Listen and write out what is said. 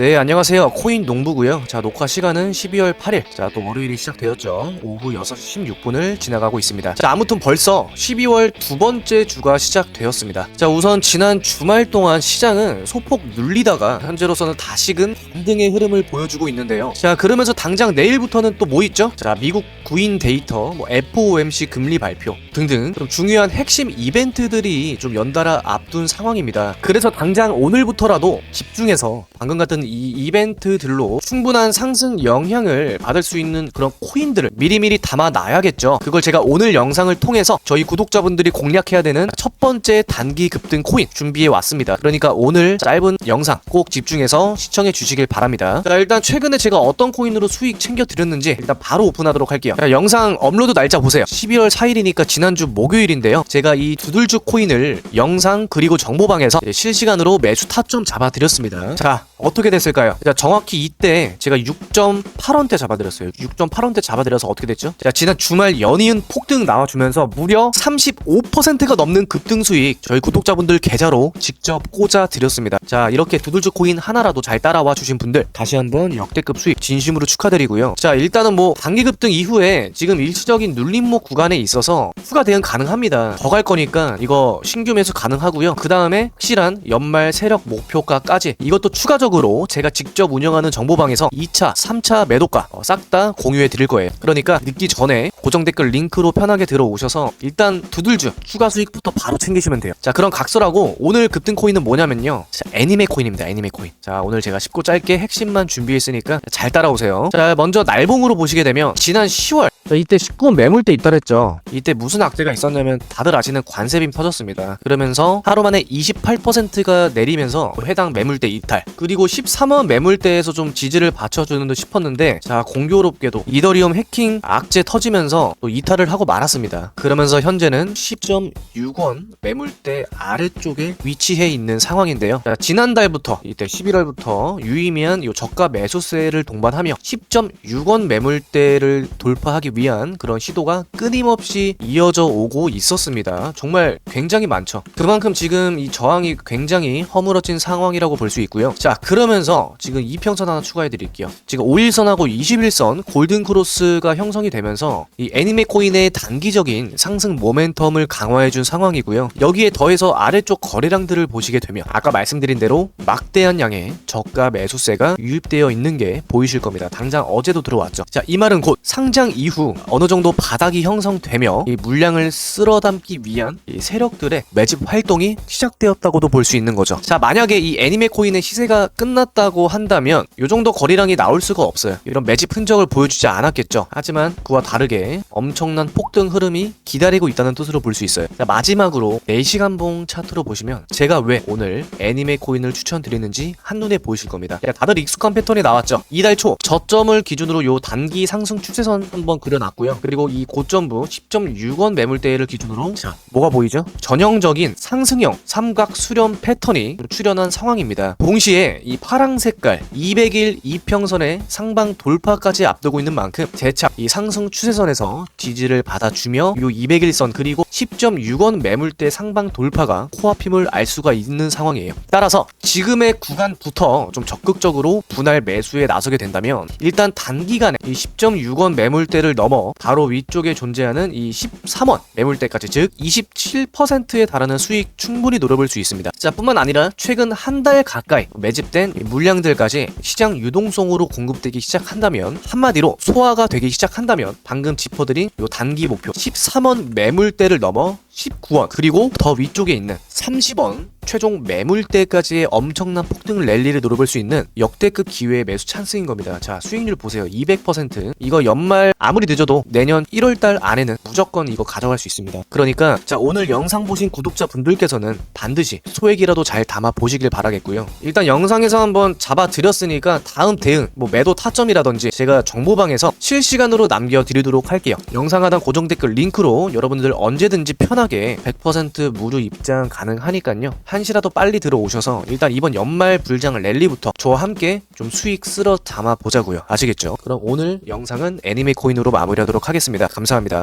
네, 안녕하세요. 코인 농부고요. 자, 녹화 시간은 12월 8일. 자, 또 월요일이 시작되었죠. 오후 6시 16분을 지나가고 있습니다. 자, 아무튼 벌써 12월 두 번째 주가 시작되었습니다. 자, 우선 지난 주말 동안 시장은 소폭 눌리다가 현재로서는 다시금 반등의 흐름을 보여주고 있는데요. 자, 그러면서 당장 내일부터는 또 뭐 있죠? 자, 미국 구인 데이터, 뭐 FOMC 금리 발표 등등 좀 중요한 핵심 이벤트들이 좀 연달아 앞둔 상황입니다. 그래서 당장 오늘부터라도 집중해서 방금 같은 이 이벤트들로 충분한 상승 영향을 받을 수 있는 그런 코인들을 미리미리 담아 놔야겠죠. 그걸 제가 오늘 영상을 통해서 저희 구독자분들이 공략해야 되는 첫 번째 단기 급등 코인 준비해 왔습니다. 그러니까 오늘 짧은 영상 꼭 집중해서 시청해 주시길 바랍니다. 자, 일단 최근에 제가 어떤 코인으로 수익 챙겨 드렸는지 일단 바로 오픈하도록 할게요. 자, 영상 업로드 날짜 보세요. 12월 4일이니까 지난주 목요일인데요. 제가 이 두들주 코인을 영상 그리고 정보방에서 실시간으로 매수 타점 잡아 드렸습니다. 자, 어떻게 됐을까요? 자, 정확히 이때 제가 6.8원대 잡아드렸어요. 6.8원대 잡아드려서 어떻게 됐죠? 자, 지난 주말 연이은 폭등 나와주면서 무려 35%가 넘는 급등 수익 저희 구독자분들 계좌로 직접 꽂아 드렸습니다. 자, 이렇게 두들주 코인 하나라도 잘 따라와 주신 분들 다시 한번 역대급 수익 진심으로 축하드리고요. 자, 일단은 뭐 단기 급등 이후에 지금 일시적인 눌림목 구간에 있어서 추가 대응 가능합니다. 더 갈 거니까 이거 신규 매수 가능하고요. 그 다음에 확실한 연말 세력 목표가까지 이것도 추가적 으로 제가 직접 운영하는 정보방에서 2차, 3차 매도가 어, 싹다 공유해 드릴 거예요. 그러니까 늦기 전에 고정 댓글 링크로 편하게 들어오셔서 일단 두들주 추가 수익부터 바로 챙기시면 돼요. 자, 그럼 각설하고 오늘 급등 코인은 뭐냐면요. 자, 애니메 코인입니다. 애니메 코인. 자, 오늘 제가 쉽고 짧게 핵심만 준비했으니까 잘 따라오세요. 자, 먼저 날봉으로 보시게 되면 지난 10월 자, 이때 19원 매물대 있다랬죠. 이때 무슨 악재가 있었냐면 다들 아시는 관세빔 터졌습니다. 그러면서 하루 만에 28%가 내리면서 해당 매물대 이탈. 그리고 13원 매물대에서 좀 지지를 받쳐주는 듯 싶었는데 자 공교롭게도 이더리움 해킹 악재 터지면서 또 이탈을 하고 말았습니다. 그러면서 현재는 10.6원 매물대 아래쪽에 위치해 있는 상황인데요. 자, 지난달부터 이때 11월부터 유의미한 요 저가 매수세를 동반하며 10.6원 매물대를 돌파하기 위한 그런 시도가 끊임없이 이어져 오고 있었습니다. 정말 굉장히 많죠. 그만큼 지금 이 저항이 굉장히 허물어진 상황이라고 볼 수 있고요. 자, 그러면서 지금 이평선 하나 추가해 드릴게요. 지금 5일선하고 21선 골든 크로스가 형성이 되면서 이 애니메 코인의 단기적인 상승 모멘텀을 강화해 준 상황이고요. 여기에 더해서 아래쪽 거래량들을 보시게 되면 아까 말씀드린 대로 막대한 양의 저가 매수세가 유입되어 있는 게 보이실 겁니다. 당장 어제도 들어왔죠. 자, 이 말은 곧 상장 이후 어느 정도 바닥이 형성되며 이 물량을 쓸어 담기 위한 이 세력들의 매집 활동이 시작되었다고도 볼 수 있는 거죠. 자, 만약에 이 애니메 코인의 시세가 끝났다고 한다면 이 정도 거래량이 나올 수가 없어요. 이런 매집 흔적을 보여주지 않았겠죠. 하지만 그와 다르게 엄청난 폭등 흐름이 기다리고 있다는 뜻으로 볼 수 있어요. 자, 마지막으로 4시간봉 차트로 보시면 제가 왜 오늘 애니메 코인을 추천드리는지 한눈에 보이실 겁니다. 야, 다들 익숙한 패턴이 나왔죠. 이달 초 저점을 기준으로 요 단기 상승 추세선 한번 그려 놨고요. 그리고 이 고점부 10.6원 매물대를 기준으로 자, 뭐가 보이죠? 전형적인 상승형 삼각 수렴 패턴이 출현한 상황입니다. 동시에 이 파랑 색깔 200일 이평선의 상방 돌파까지 앞두고 있는 만큼 재차 이 상승 추세선에서 지지를 받아주며 요 200일선 그리고 10.6원 매물대 상방 돌파가 코앞임을 알 수가 있는 상황이에요. 따라서 지금의 구간부터 좀 적극적으로 분할 매수에 나서게 된다면 일단 단기간에 이 10.6원 매물대를 넘어 바로 위쪽에 존재하는 이 13원 매물대까지 즉 27%에 달하는 수익 충분히 노려볼 수 있습니다. 자 뿐만 아니라 최근 한 달 가까이 매집된 이 물량들까지 시장 유동성으로 공급되기 시작한다면 한마디로 소화가 되기 시작한다면 방금 짚어드린 요 단기 목표 13원 매물대를 넘어 19원 그리고 더 위쪽에 있는 30원 최종 매물 대까지의 엄청난 폭등 랠리를 노려볼 수 있는 역대급 기회의 매수 찬스인 겁니다. 자 수익률 보세요. 200% 이거 연말 아무리 늦어도 내년 1월달 안에는 무조건 이거 가져갈 수 있습니다. 그러니까 자 오늘 영상 보신 구독자분들께서는 반드시 소액이라도 잘 담아 보시길 바라겠고요. 일단 영상에서 한번 잡아 드렸으니까 다음 대응 뭐 매도 타점이라든지 제가 정보방에서 실시간으로 남겨 드리도록 할게요. 영상 하단 고정 댓글 링크로 여러분들 언제든지 편하게 100% 무료 입장 가능하니까요. 한시라도 빨리 들어오셔서 일단 이번 연말 불장 랠리부터 저와 함께 좀 수익 쓸어 담아 보자고요. 아시겠죠? 그럼 오늘 영상은 애니메 코인으로 마무리하도록 하겠습니다. 감사합니다.